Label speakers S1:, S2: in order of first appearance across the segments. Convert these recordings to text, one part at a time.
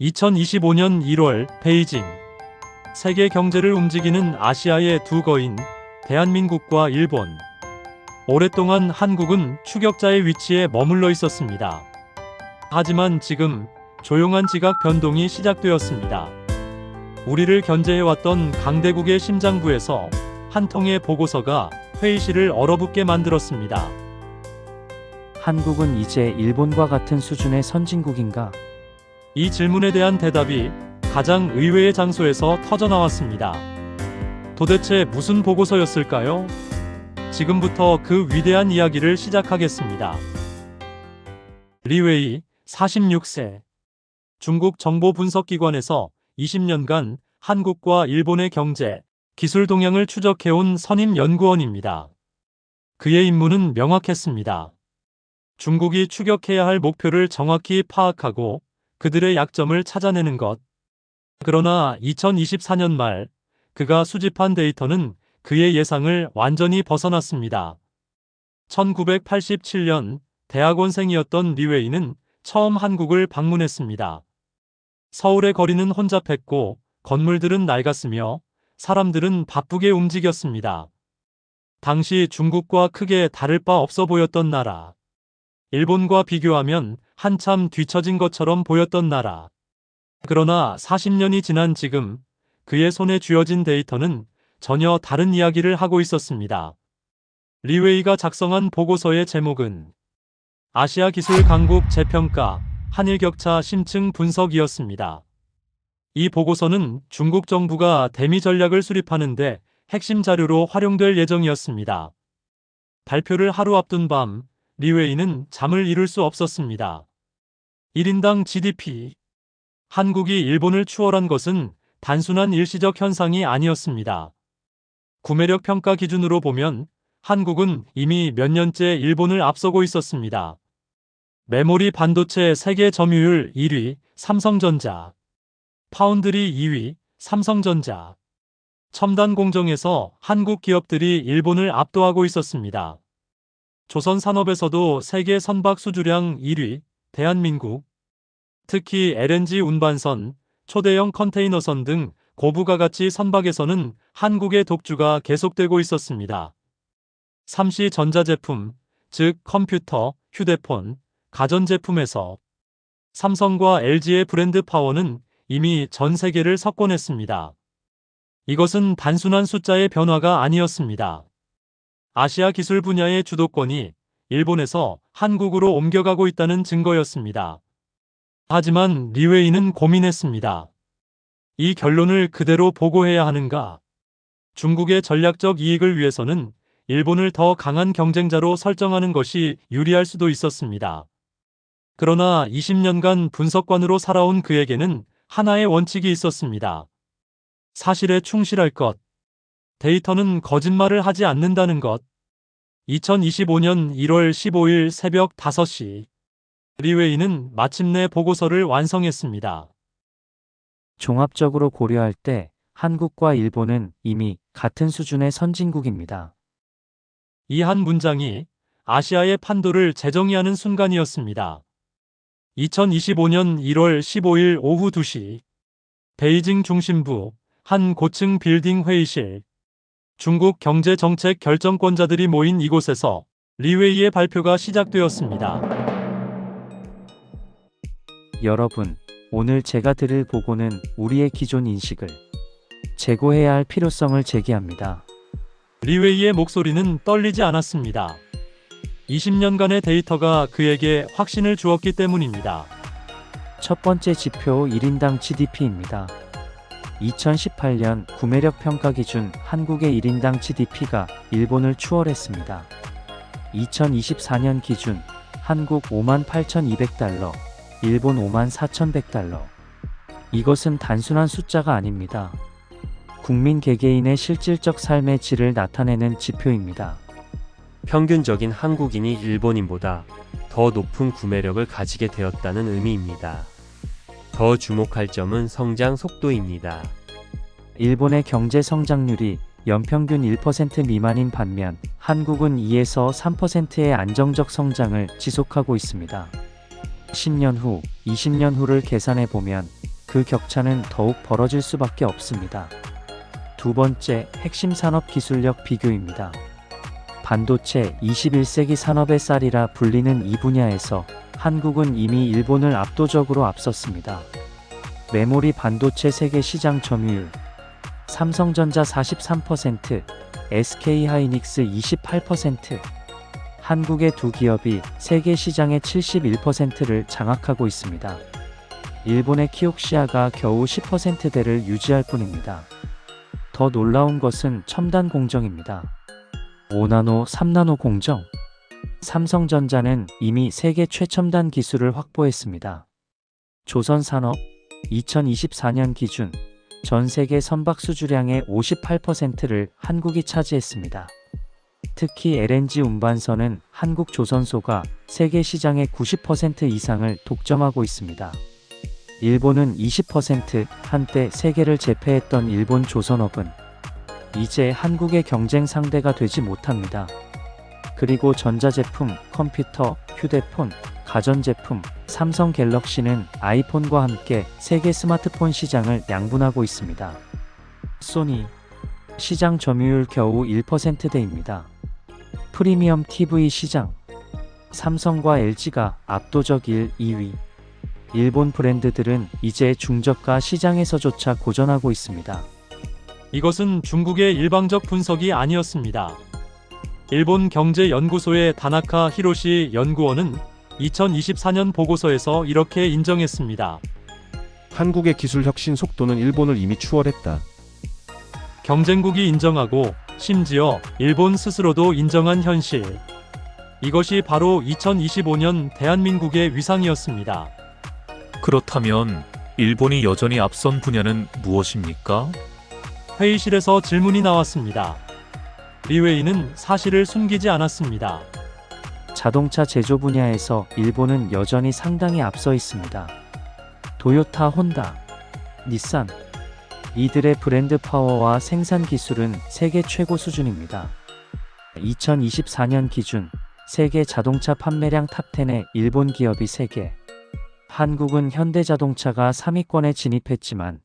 S1: 2025년 1월 베이징 세계 경제를 움직이는 아시아의 두 거인 대한민국과 일본 오랫동안 한국은 추격자의 위치에 머물러 있었습니다. 하지만 지금 조용한 지각 변동이 시작되었습니다. 우리를 견제해왔던 강대국의 심장부에서 한 통의 보고서가 회의실을 얼어붙게 만들었습니다.
S2: 한국은 이제 일본과 같은 수준의 선진국인가?
S1: 이 질문에 대한 대답이 가장 의외의 장소에서 터져나왔습니다. 도대체 무슨 보고서였을까요? 지금부터 그 위대한 이야기를 시작하겠습니다. 리웨이 46세 중국 정보분석기관에서 20년간 한국과 일본의 경제, 기술 동향을 추적해온 선임 연구원입니다. 그의 임무는 명확했습니다. 중국이 추격해야 할 목표를 정확히 파악하고 그들의 약점을 찾아내는 것. 그러나 2024년 말 그가 수집한 데이터는 그의 예상을 완전히 벗어났습니다. 1987년 대학원생이었던 리웨이는 처음 한국을 방문했습니다. 서울의 거리는 혼잡했고 건물들은 낡았으며 사람들은 바쁘게 움직였습니다. 당시 중국과 크게 다를 바 없어 보였던 나라. 일본과 비교하면 한참 뒤처진 것처럼 보였던 나라. 그러나 40년이 지난 지금 그의 손에 쥐어진 데이터는 전혀 다른 이야기를 하고 있었습니다. 리웨이가 작성한 보고서의 제목은 아시아 기술 강국 재평가 한일 격차 심층 분석이었습니다. 이 보고서는 중국 정부가 대미 전략을 수립하는데 핵심 자료로 활용될 예정이었습니다. 발표를 하루 앞둔 밤 리웨이는 잠을 이룰 수 없었습니다. 1인당 GDP. 한국이 일본을 추월한 것은 단순한 일시적 현상이 아니었습니다. 구매력 평가 기준으로 보면 한국은 이미 몇 년째 일본을 앞서고 있었습니다. 메모리 반도체 세계 점유율 1위 삼성전자, 파운드리 2위 삼성전자, 첨단 공정에서 한국 기업들이 일본을 압도하고 있었습니다. 조선 산업에서도 세계 선박 수주량 1위 대한민국, 특히 LNG 운반선, 초대형 컨테이너선 등 고부가 가치 선박에서는 한국의 독주가 계속되고 있었습니다. 삼시 전자제품, 즉 컴퓨터, 휴대폰, 가전제품에서 삼성과 LG의 브랜드 파워는 이미 전 세계를 석권했습니다. 이것은 단순한 숫자의 변화가 아니었습니다. 아시아 기술 분야의 주도권이 일본에서 한국으로 옮겨가고 있다는 증거였습니다. 하지만 리웨이는 고민했습니다. 이 결론을 그대로 보고해야 하는가? 중국의 전략적 이익을 위해서는 일본을 더 강한 경쟁자로 설정하는 것이 유리할 수도 있었습니다. 그러나 20년간 분석관으로 살아온 그에게는 하나의 원칙이 있었습니다. 사실에 충실할 것. 데이터는 거짓말을 하지 않는다는 것. 2025년 1월 15일 새벽 5시. 리웨이는 마침내 보고서를 완성했습니다.
S2: 종합적으로 고려할 때 한국과 일본은 이미 같은 수준의 선진국입니다.
S1: 이 한 문장이 아시아의 판도를 재정의하는 순간이었습니다. 2025년 1월 15일 오후 2시 베이징 중심부 한 고층 빌딩 회의실 중국 경제 정책 결정권자들이 모인 이곳에서 리웨이의 발표가 시작되었습니다.
S2: 여러분, 오늘 제가 드릴 보고는 우리의 기존 인식을 재고해야 할 필요성을 제기합니다.
S1: 리웨이의 목소리는 떨리지 않았습니다. 20년간의 데이터가 그에게 확신을 주었기 때문입니다.
S2: 첫 번째 지표 1인당 GDP입니다. 2018년 구매력 평가 기준 한국의 1인당 GDP가 일본을 추월했습니다. 2024년 기준 한국 58,200달러, 일본 54,100달러. 이것은 단순한 숫자가 아닙니다. 국민 개개인의 실질적 삶의 질을 나타내는 지표입니다.
S3: 평균적인 한국인이 일본인보다 더 높은 구매력을 가지게 되었다는 의미입니다. 더 주목할 점은 성장 속도입니다.
S2: 일본의 경제 성장률이 연평균 1% 미만인 반면 한국은 2에서 3%의 안정적 성장을 지속하고 있습니다. 10년 후, 20년 후를 계산해 보면 그 격차는 더욱 벌어질 수밖에 없습니다. 두 번째, 핵심 산업 기술력 비교입니다. 반도체 21세기 산업의 쌀이라 불리는 이 분야에서 한국은 이미 일본을 압도적으로 앞섰습니다. 메모리 반도체 세계 시장 점유율 삼성전자 43%, SK 하이닉스 28%, 한국의 두 기업이 세계 시장의 71%를 장악하고 있습니다. 일본의 키옥시아가 겨우 10%대를 유지할 뿐입니다. 더 놀라운 것은 첨단 공정입니다. 5나노, 3나노 공정. 삼성전자는 이미 세계 최첨단 기술을 확보했습니다. 조선산업 2024년 기준 전 세계 선박 수주량의 58%를 한국이 차지했습니다. 특히 LNG 운반선은 한국 조선소가 세계 시장의 90% 이상을 독점하고 있습니다. 일본은 20% 한때 세계를 제패했던 일본 조선업은 이제 한국의 경쟁 상대가 되지 못합니다. 그리고 전자제품, 컴퓨터, 휴대폰, 가전제품, 삼성 갤럭시는 아이폰과 함께 세계 스마트폰 시장을 양분하고 있습니다. 소니 시장 점유율 겨우 1%대입니다. 프리미엄 TV 시장 삼성과 LG가 압도적 1, 2위. 일본 브랜드들은 이제 중저가 시장에서조차 고전하고 있습니다.
S1: 이것은 중국의 일방적 분석이 아니었습니다. 일본 경제연구소의 다나카 히로시 연구원은 2024년 보고서에서 이렇게 인정했습니다.
S4: 한국의 기술 혁신 속도는 일본을 이미 추월했다.
S1: 경쟁국이 인정하고 심지어 일본 스스로도 인정한 현실. 이것이 바로 2025년 대한민국의 위상이었습니다.
S5: 그렇다면 일본이 여전히 앞선 분야는 무엇입니까?
S1: 회의실에서 질문이 나왔습니다. 리웨이는 사실을 숨기지 않았습니다.
S2: 자동차 제조 분야에서 일본은 여전히 상당히 앞서 있습니다. 도요타, 혼다, 닛산 이들의 브랜드 파워와 생산 기술은 세계 최고 수준입니다. 2024년 기준 세계 자동차 판매량 탑10에 일본 기업이 3개, 한국은 현대자동차가 3위권에 진입했지만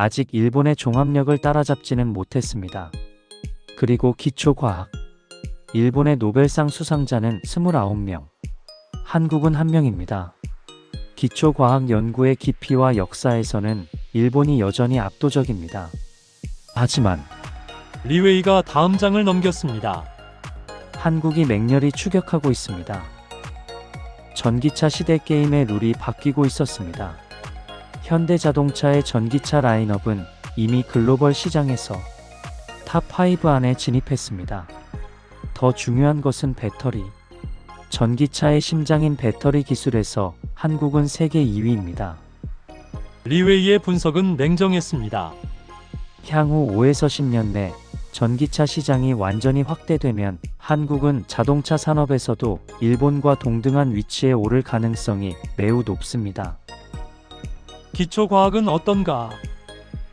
S2: 아직 일본의 종합력을 따라잡지는 못했습니다. 그리고 기초과학 일본의 노벨상 수상자는 29명, 한국은 1명입니다. 기초과학 연구의 깊이와 역사에서는 일본이 여전히 압도적입니다. 하지만
S1: 리웨이가 다음 장을 넘겼습니다.
S2: 한국이 맹렬히 추격하고 있습니다. 전기차 시대 게임의 룰이 바뀌고 있었습니다. 현대자동차의 전기차 라인업은 이미 글로벌 시장에서 탑5 안에 진입했습니다. 더 중요한 것은 배터리. 전기차의 심장인 배터리 기술에서 한국은 세계 2위입니다.
S1: 리웨이의 분석은 냉정했습니다.
S2: 향후 5에서 10년 내 전기차 시장이 완전히 확대되면 한국은 자동차 산업에서도 일본과 동등한 위치에 오를 가능성이 매우 높습니다.
S1: 기초과학은 어떤가?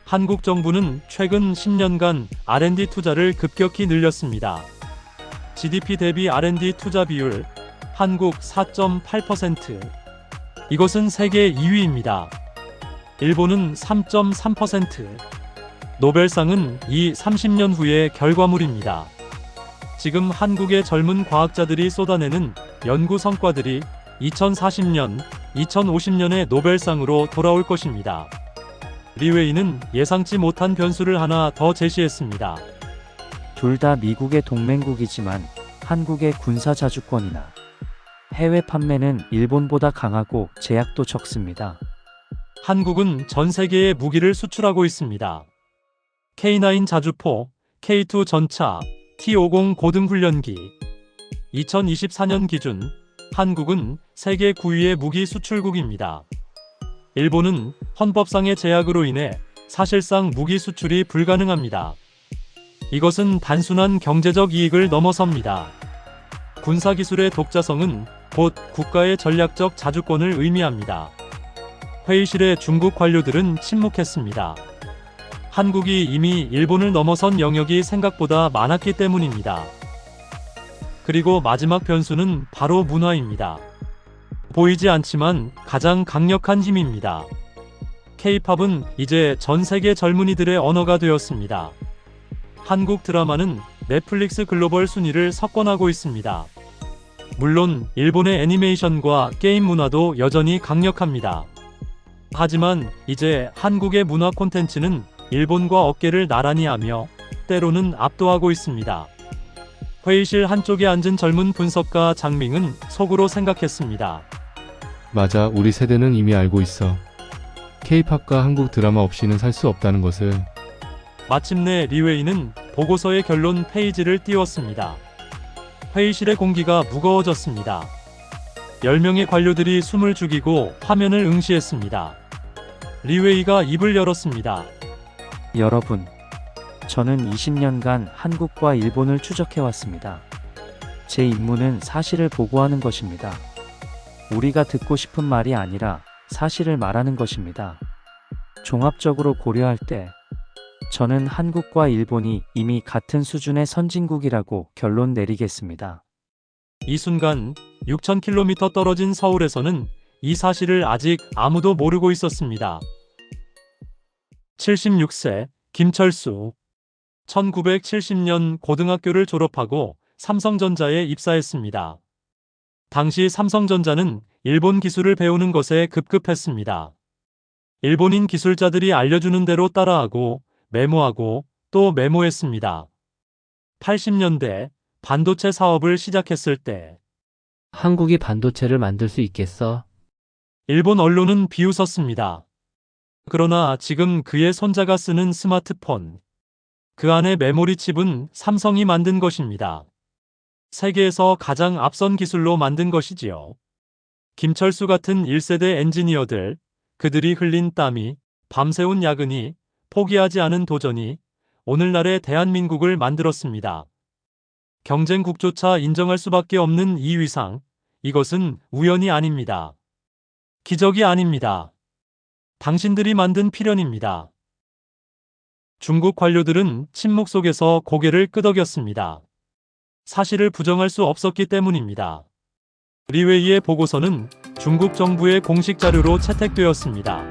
S1: 한국 정부는 최근 10년간 R&D 투자를 급격히 늘렸습니다. GDP 대비 R&D 투자 비율 한국 4.8%. 이것은 세계 2위입니다. 일본은 3.3%. 노벨상은 이 30년 후의 결과물입니다. 지금 한국의 젊은 과학자들이 쏟아내는 연구 성과들이 2040년, 2050년의 노벨상으로 돌아올 것입니다. 리웨이는 예상치 못한 변수를 하나 더 제시했습니다.
S2: 둘 다 미국의 동맹국이지만 한국의 군사 자주권이나 해외 판매는 일본보다 강하고 제약도 적습니다.
S1: 한국은 전 세계에 무기를 수출하고 있습니다. K9 자주포, K2 전차, T50 고등훈련기. 2024년 기준 한국은 세계 9위의 무기 수출국입니다. 일본은 헌법상의 제약으로 인해 사실상 무기 수출이 불가능합니다. 이것은 단순한 경제적 이익을 넘어섭니다. 군사기술의 독자성은 곧 국가의 전략적 자주권을 의미합니다. 회의실의 중국 관료들은 침묵했습니다. 한국이 이미 일본을 넘어선 영역이 생각보다 많았기 때문입니다. 그리고 마지막 변수는 바로 문화입니다. 보이지 않지만 가장 강력한 힘입니다. K-팝은 이제 전 세계 젊은이들의 언어가 되었습니다. 한국 드라마는 넷플릭스 글로벌 순위를 석권하고 있습니다. 물론 일본의 애니메이션과 게임 문화도 여전히 강력합니다. 하지만 이제 한국의 문화 콘텐츠는 일본과 어깨를 나란히 하며 때로는 압도하고 있습니다. 회의실 한쪽에 앉은 젊은 분석가 장밍은 속으로 생각했습니다.
S6: 맞아, 우리 세대는 이미 알고 있어. K-팝과 한국 드라마 없이는 살 수 없다는 것을.
S1: 마침내 리웨이는 보고서의 결론 페이지를 띄웠습니다. 회의실의 공기가 무거워졌습니다. 10명의 관료들이 숨을 죽이고 화면을 응시했습니다. 리웨이가 입을 열었습니다.
S2: 여러분, 저는 20년간 한국과 일본을 추적해왔습니다. 제 임무는 사실을 보고하는 것입니다. 우리가 듣고 싶은 말이 아니라 사실을 말하는 것입니다. 종합적으로 고려할 때, 저는 한국과 일본이 이미 같은 수준의 선진국이라고 결론 내리겠습니다.
S1: 이 순간 6,000km 떨어진 서울에서는 이 사실을 아직 아무도 모르고 있었습니다. 76세 김철수 1970년 고등학교를 졸업하고 삼성전자에 입사했습니다. 당시 삼성전자는 일본 기술을 배우는 것에 급급했습니다. 일본인 기술자들이 알려주는 대로 따라하고 메모하고 또 메모했습니다. 80년대 반도체 사업을 시작했을 때
S7: 한국이 반도체를 만들 수 있겠어?
S1: 일본 언론은 비웃었습니다. 그러나 지금 그의 손자가 쓰는 스마트폰, 그 안에 메모리 칩은 삼성이 만든 것입니다. 세계에서 가장 앞선 기술로 만든 것이지요. 김철수 같은 1세대 엔지니어들, 그들이 흘린 땀이, 밤새운 야근이, 포기하지 않은 도전이 오늘날의 대한민국을 만들었습니다. 경쟁국조차 인정할 수밖에 없는 이 위상, 이것은 우연이 아닙니다. 기적이 아닙니다. 당신들이 만든 필연입니다. 중국 관료들은 침묵 속에서 고개를 끄덕였습니다. 사실을 부정할 수 없었기 때문입니다. 리웨이의 보고서는 중국 정부의 공식 자료로 채택되었습니다.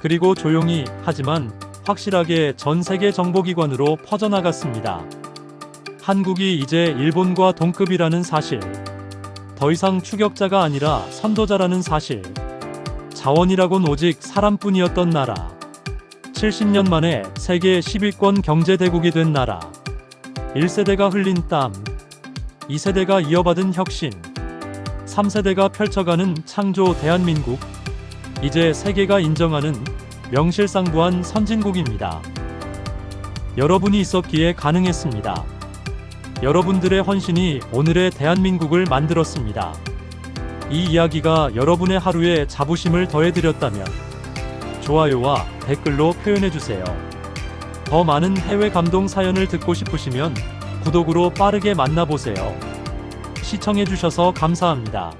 S1: 그리고 조용히 하지만 확실하게 전 세계 정보기관으로 퍼져나갔습니다. 한국이 이제 일본과 동급이라는 사실, 더 이상 추격자가 아니라 선도자라는 사실, 자원이라곤 오직 사람뿐이었던 나라, 70년 만에 세계 10위권 경제대국이 된 나라, 1세대가 흘린 땀, 2세대가 이어받은 혁신, 3세대가 펼쳐가는 창조 대한민국, 이제 세계가 인정하는 명실상부한 선진국입니다. 여러분이 있었기에 가능했습니다. 여러분들의 헌신이 오늘의 대한민국을 만들었습니다. 이 이야기가 여러분의 하루에 자부심을 더해드렸다면 좋아요와 댓글로 표현해주세요. 더 많은 해외 감동 사연을 듣고 싶으시면 구독으로 빠르게 만나보세요. 시청해주셔서 감사합니다.